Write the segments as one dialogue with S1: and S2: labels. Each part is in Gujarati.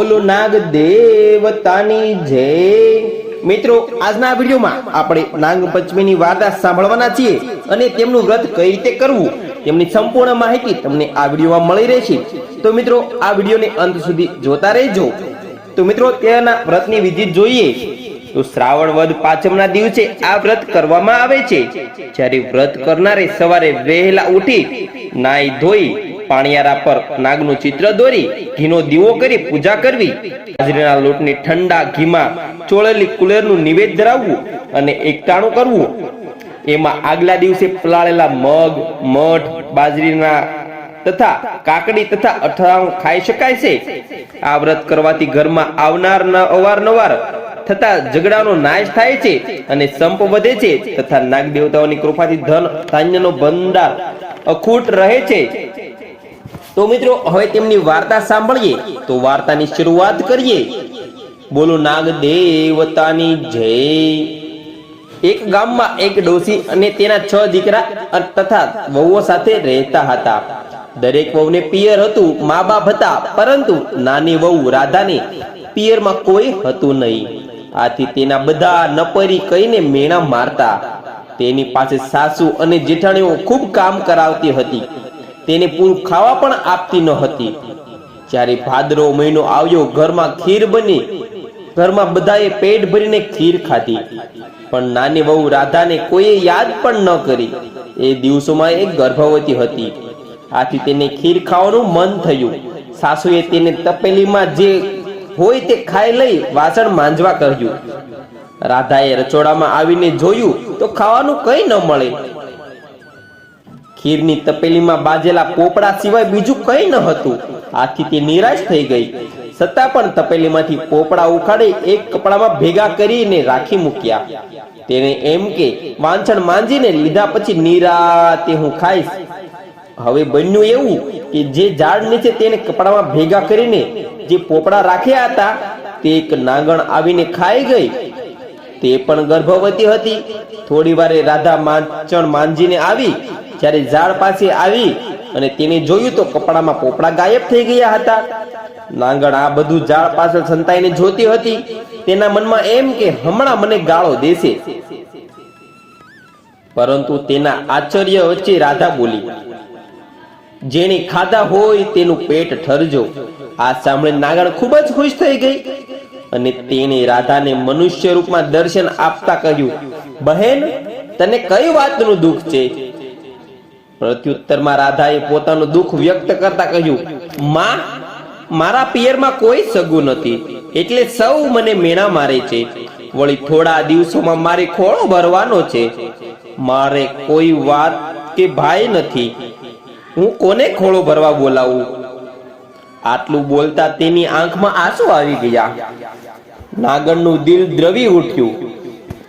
S1: બોલો નાગ દેવતાની જય. મિત્રો, આજના વિડીયોમાં આપણે નાગ પંચમીની વાર્તા સાંભળવાના છીએ અને તેમનું વ્રત કઈ રીતે કરવું તેમની સંપૂર્ણ માહિતી તમને આ વિડીયોમાં મળી રહેશે. તો મિત્રો, આ વિડીયોને અંત સુધી જોતા રહેજો. તો મિત્રો તેના વ્રતની વિધિ જોઈએ. તો શ્રાવણ વદ પાંચમના દિવસે આ વ્રત કરવામાં આવે છે. જ્યારે વ્રત કરનારે સવારે વહેલા ઉઠી નાઈ ધોઈ પાણીયારા પર નાગનું ચિત્ર દોરી, ઘીનો દીવો કરી પૂજા કરવી. બાજરીના લોટને ઠંડા ઘીમાં ચોળેલી કુલેરનું નિવેદ ધરાવવું અને એકટાણું કરવું. એમાં આગલા દિવસે પલાળેલા મગ, મઠ, બાજરીના તથા કાકડી તથા અથાણું ખાઈ શકાય છે. આ વ્રત કરવાથી ઘરમાં આવનાર અવારનવાર થતા ઝઘડાનો નાશ થાય છે અને સંપ વધે છે તથા નાગ દેવતાઓની કૃપાથી ધન ધાન્યનો ભંડાર અખૂટ રહે છે. તો મિત્રો, હવે તેમની વાર્તા સાંભળીએ. તો વાર્તાની શરૂઆત કરીએ. બોલો નાગ દેવતાની જય. એક ગામમાં એક ડોસી અને તેના છ દીકરા તથા વહુઓ સાથે રહેતા હતા. દરેક વહુને પિયર હતું મા બાપ હતા, પરંતુ નાની વહુ રાધાને પિયરમાં કોઈ હતું નહીં. આથી તેના બધા નપરી કહીને મેણા મારતા. તેની પાસે સાસુ અને જેઠાણીઓ ખૂબ કામ કરાવતી હતી. તેને પૂરું ખાવા પણ આપતી ન હતી. જ્યારે ભાદરો મહિનો આવ્યો, ઘરમાં ખીર બની. ઘરમાં બધાએ પેટ ભરીને ખીર ખાધી. પણ નાની વહુ રાધાને કોઈએ યાદ પણ ન કરી. એ દિવસોમાં એ ગર્ભવતી હતી. આથી તેને ખીર ખાવાનું મન થયું. સાસુએ તેને તપેલીમાં જે હોય તે ખાઈ લઈ વાસણ માંજવા કહ્યું. રાધાએ રચોડામાં આવીને જોયું તો ખાવાનું કઈ ન મળે. ખીરની તપેલીમાં બાજેલા પોપડા સિવાય બીજું કંઈ ન હતું. આથી તે નિરાશ થઈ ગઈ. છતાં પણ તપેલીમાંથી પોપડા ઉખાડી એક કપડામાં ભેગા કરીને રાખી મૂક્યા. તેને એમ કે વાંચણ માંજીને લીધા પછી નિરાતે હું ખાઈશ. હવે બન્યું એવું કે જે ઝાડ નીચે તેને કપડામાં ભેગા કરીને જે પોપડા રાખ્યા હતા, તે એક નાગણ આવીને ખાઈ ગઈ. તે પણ ગર્ભવતી હતી. થોડી વારે રાધા માંચણ માંજીને આવી જ્યારે ઝાડ પાસે આવી અને તેને જોયું તો કપડામાં પોપડા ગાયબ થઈ ગયા હતા. નાંગળ આ બધું ઝાડ પાછળ સંતાઈને જોતી હતી. તેના મનમાં એમ કે, હમણાં મને ગાળો દેશે. પરંતુ તેના આશ્ચર્ય વચ્ચે રાધા બોલી, જેણે ખાધા હોય તેનું પેટ ઠરજો. આ સાંભળીને નાગણ ખૂબ જ ખુશ થઈ ગઈ અને તેણે રાધાને મનુષ્ય રૂપમાં દર્શન આપતા કહ્યું, બહેન, તને કઈ વાતનું દુઃખ છે? પ્રત્યુત્તરમાં રાધાએ પોતાનું દુઃખ વ્યક્ત કરતા કહ્યું, માં, મારા પિયરમાં કોઈ સગું નથી, એટલે સૌ મને મેણા મારે છે. વળી થોડા દિવસોમાં મારે ખોળો ભરવાનો છે. મારે કોઈ વાત કે ભાઈ નથી. હું કોને ખોળો ભરવા બોલાવું? આટલું બોલતા તેની આંખમાં આંસુ આવી ગયા. નાગણનું દિલ દ્રવી ઉઠ્યું.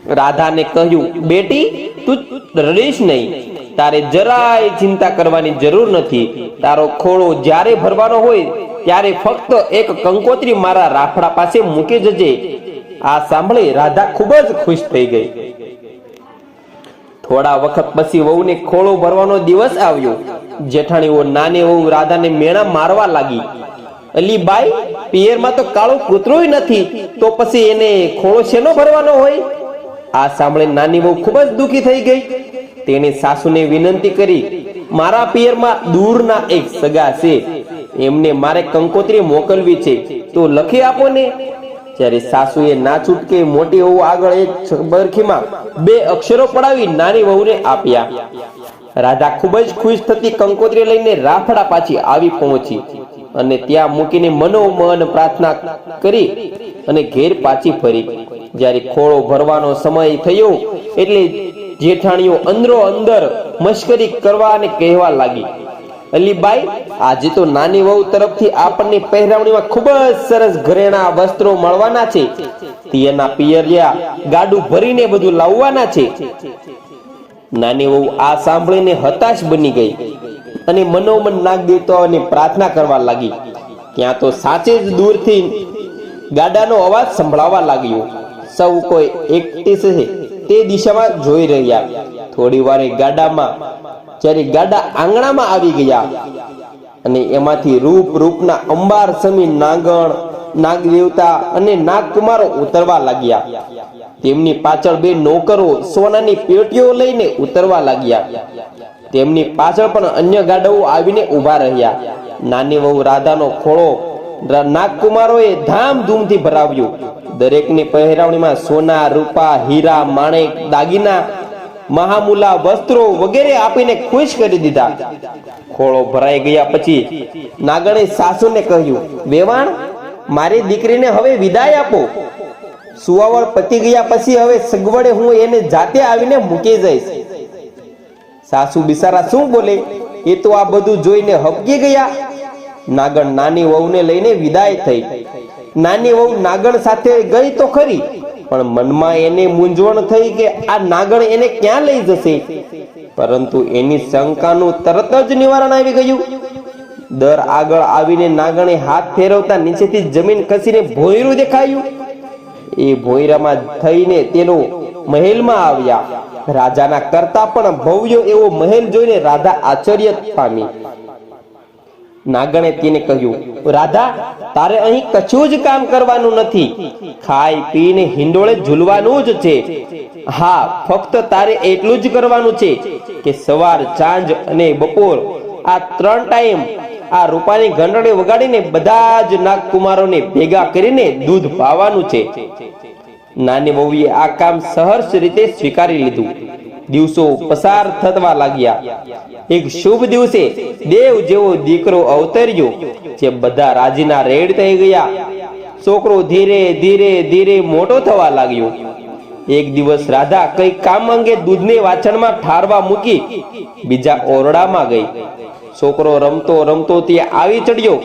S1: રાધાને કહ્યું, બેટી, તું રડીશ નહીં. તારે જરાય ચિંતા કરવાની જરૂર નથી. તારો ખોળો જ્યારે ભરવાનો હોય ત્યારે ફક્ત એક કંકોત્રી મારા રાફડા પાસે મૂકી જજે. આ સાંભળી રાધા ખૂબ જ ખુશ થઈ ગઈ. થોડા વખત પછી વહુને ખોળો ભરવાનો દિવસ આવ્યો. જેઠાણીઓ નાની વહુ રાધાને મેણા મારવા લાગી. અલીબાઈ, પિયરમાં તો કાળો કૂતરોય નથી, તો પછી એને ખોળો શેનો ભરવાનો હોય? આ સાંભળે નાની વહુ ખૂબ જ દુખી થઈ ગઈ. તેણે સાસુને વિનંતી કરી, મારા પિયરમાં દૂરના એક સગા છે. એમને મારે કંકોત્રી મોકલવી છે. તો લખી આપો ને. ત્યારે સાસુએ ના છૂટકે મોટી વહુ આગળ એક બરખીમાં બે અક્ષરો પડાવી નાની વહુને આપ્યા. રાધા ખૂબ જ ખુશ થતી કંકોત્રી લઈને રાફડા પાછી આવી પહોંચી અને ત્યાં મૂકીને મનોમન પ્રાર્થના કરી અને ઘેર પાછી ફરી. જ્યારે ખોળો ભરવાનો સમય થયો, એટલે જેઠાણીઓ અંદરો અંદર મશ્કરી કરવા અને કહેવા લાગી. અલીબાઈ, આજે તો નાની વહુ તરફથી આપણને પહેરાવણીમાં ખૂબ જ સરસ ઘરેણા વસ્ત્રો મળવાના છે. તેના પિયરિયા ગાડું ભરીને બધું લાવવાના છે. નાની વહુ આ સાંભળીને હતાશ બની ગઈ અને મનોમન નાગ દેવતાઓને પ્રાર્થના કરવા લાગી. ત્યાં તો સાચે જ દૂરથી ગાડાનો અવાજ સંભળાવા લાગ્યો. સૌ કોઈ એકટી છે. તે દિશામાં જોઈ રહ્યા. થોડી વારે ગાડામાં, જ્યારે ગાડા આંગણામાં આવી ગયા. અને એમાંથી રૂપ રૂપના અંબાર સમી નાગણ નાગ દેવતા અને નાગકુમારો ઉતરવા લાગ્યા. તેમની પાછળ બે નોકરો સોનાની પેટીઓ લઈને ઉતરવા લાગ્યા. તેમની પાછળ પણ અન્ય ગાડાઓ આવીને ઊભા રહ્યા. નાની વહુ રાધાનો ખોળો નાગકુમારોએ ધામધૂમથી ભરાવ્યું. દરેકની પહેરાવણીમાં સોના, રૂપા, હીરા, માણેક, દાગીના, મહામુલા, વસ્ત્રો વગેરે આપીને ખુશ કરી દીધા. ખોળો ભરાઈ ગયા પછી નાગણે સાસુને કહ્યું, વેવાણ, મારી દીકરીને હવે વિદાય આપો. સુવાવળ પતી ગયા પછી હવે સગવડે હું એને જાતે આવીને મૂકી જઈશ. સાસુ બિસારા શું બોલે? એ તો આ બધું જોઈને હબકી ગયા. નાગણ નાની વહુને લઈને વિદાય થઈ. નાની વહુ નાગણ સાથે ગઈ તો ખરી, પણ મનમાં એને મૂંઝવણ થઈ કે આ નાગણ એને ક્યાં લઈ જશે? પરંતુ એની શંકાનું તરત જ નિવારણ આવી ગયું. દર આગળ આવીને નાગણે હાથ ફેરવતા નીચેથી જમીન ખસીને ભોયરું દેખાયું. એ ભોયરામાં થઈને તેનો મહેલમાં આવ્યા. રાજાના કરતા પણ ભવ્ય એવો મહેલ જોઈને રાધા આશ્ચર્ય પામી. નાગણે તેને કહ્યું, રાધા, તારે અહીં કશું જ કામ કરવાનું નથી. ખાઈ, પીને હિંડોળે ઝૂલવાનું જ છે. હા, ફક્ત તારે એટલું જ કરવાનું છે કે સવાર, સાંજ અને બપોર, આ ત્રણ ટાઈમ આ રૂપાની ઘંટડી વગાડીને બધા જ નાગકુમારોને ભેગા કરીને દૂધ પાવાનું છે. નાની વહુએ આ કામ સહર્ષ રીતે સ્વીકારી લીધું. દિવસો પસાર થવા લાગ્યા. એક શુભ દિવસે દેવ જેવો દીકરો અવતર્યો, જે બધા રાજીના રેડ થઈ ગયા. છોકરો ધીરે ધીરે ધીરે મોટો થવા લાગ્યો. એક દિવસ રાધા કઈ કામ અંગે દૂધને વાછણમાં ઠારવા મૂકી બીજા ઓરડામાં ગઈ. છોકરો રમતો રમતો ત્યાં આવી ચડ્યો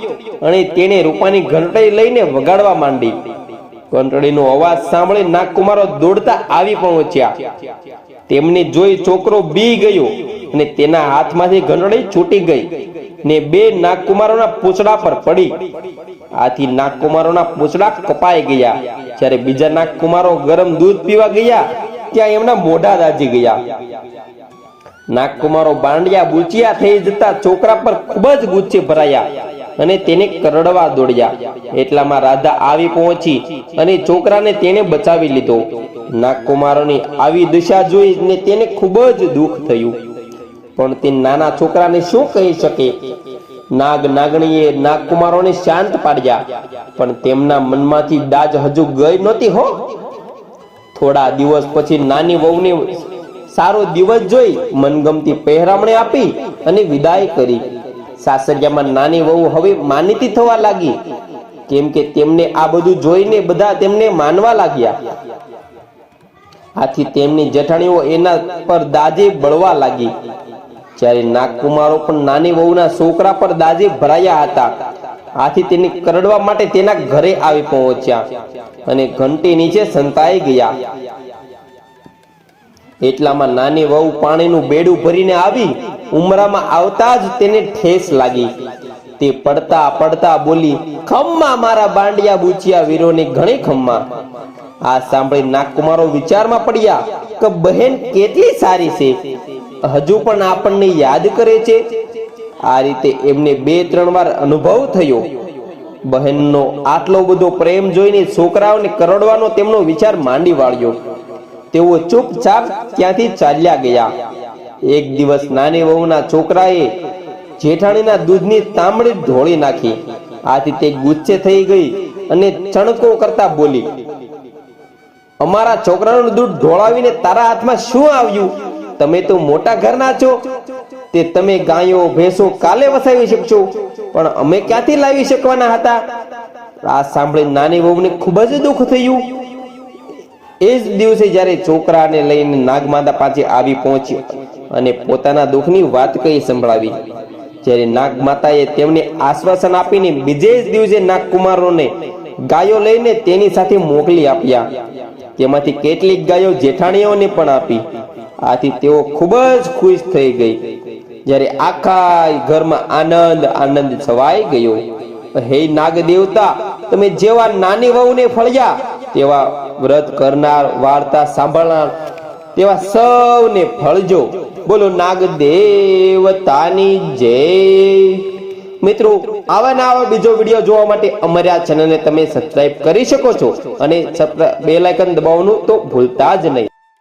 S1: અને તેને રૂપાની ઘંટડી લઈને વગાડવા માંડી. ઘંટડીનો અવાજ સાંભળી નાગકુમારો દોડતા આવી પહોંચ્યા. તેમને જોઈ છોકરો બી ગયો અને તેના હાથમાંથી ઘંટડી છૂટી ગઈ ને બે નાગકુમારોના પૂછડા પર પડી. આથી નાગકુમારોના પૂંછડા કપાઈ ગયા. જ્યારે બીજા નાગકુમારો ગરમ દૂધ પીવા ગયા, ત્યાં એમના મોઢા દાજી ગયા. નાગકુમારો બાંડિયા બુચિયા થઈ જતા છોકરા પર ખૂબ જ ગુસ્સે ભરાયા. અને તેને કરડવા દોડ્યા. એટલામાં રાધા આવી પહોંચી અને છોકરાને તેને બચાવી લીધો. નાગકુમારોની આવી દશા જોઈને તેને ખૂબ જ દુઃખ થયું. પણ તે નાના છોકરાને શું કહી શકે? નાગ નાગણીએ નાગકુમારોને શાંત પાડ્યા, પણ તેમના મનમાંથી દાજ હજુ ગઈ નહોતી હો. થોડા દિવસ પછી નાની વહુને સારો દિવસ જોઈ મનગમતી પહેરામણી આપી અને વિદાય કરી. સાસરિયામાં નાની વહુ હવે માનીતી થવા લાગી. કેમ કે તેમને આ બધું જોઈને બધા તેમને માનવા લાગ્યા. આથી તેમની જઠાણીઓ એના પર દાજે બળવા લાગી. જ્યારે નાગકુમારો પણ નાની વહુના છોકરા પર દાજે ભરાયા હતા. આથી તેને કરડવા માટે તેના ઘરે આવી પહોંચ્યા અને ઘંટી નીચે સંતાઈ ગયા. એટલામાં નાની વહુ પાણીનું બેડું ભરીને આવી ઉમરામાં આવતા જ તેને ઠેસ લાગી. તે પડતા પડતા બોલી, ખમ્મા મારા બાંડિયા બુચિયા વીરોને ઘણી ખમ્મા. આ સાંભળી નાગકુમારો વિચારમાં પડ્યા કે બહેન કેટલી સારી છે. હજુ પણ આપણને યાદ કરે છે. આ રીતે એમને બે ત્રણ વાર અનુભવ થયો. બહેનનો આટલો બધો પ્રેમ જોઈને છોકરાઓને કરડવાનો તેમનો વિચાર માંડી વાળ્યો. તેઓ ચૂપચાપ ત્યાંથી ચાલ્યા ગયા. એક દિવસ નાની વહુના છોકરાએ જેઠાણીના દૂધની તાંબડી ઢોળી નાખી. આથી તે ગુસ્સે થઈ ગઈ અને ચણકો કરતા બોલી, અમારા છોકરાનું દૂધ ઢોળાવીને તારા હાથમાં શું આવ્યું? તમે તો મોટા ઘરના છો. તે તમે ગાયો, ભેંસો કાલે વસાવી શકશો, પણ અમે ક્યાંથી લાવી શકવાના હતા? આ સાંભળી નાની વહુને ખૂબ જ દુઃખ થયું. એ જ દિવસે જ્યારે છોકરાને લઈને નાગમાતા પાસે આવી પહોંચી અને પોતાના દુઃખની વાત કહી સંભળાવી. જ્યારે નાગમાતાએ તેમને આશ્વાસન આપીને બીજે જ દિવસે નાગકુમારોને ગાયો લઈને તેની સાથે મોકલી આપ્યા. તેમાંથી કેટલીક ગાયો જેઠાણીઓને પણ આપી. આથી તેઓ ખૂબ જ ખુશ થઈ ગઈ. જ્યારે આખા ઘરમાં આનંદ આનંદ છવાઈ ગયો. હે નાગ દેવતા તમે જેવા નાની વહુને ફળ્યા, તેવા વ્રત કરનાર, વાર્તા સાંભળનાર, તેવા સૌને ફળજો. બોલો નાગ દેવતાની જય. મિત્રો, આવા ના આવા બીજો વીડિયો જોવા માટે અમારી આ ચેનલને તમે સબસ્ક્રાઇબ કરી શકો છો અને બે આઇકન દબાવવાનું તો ભૂલતા જ નહીં.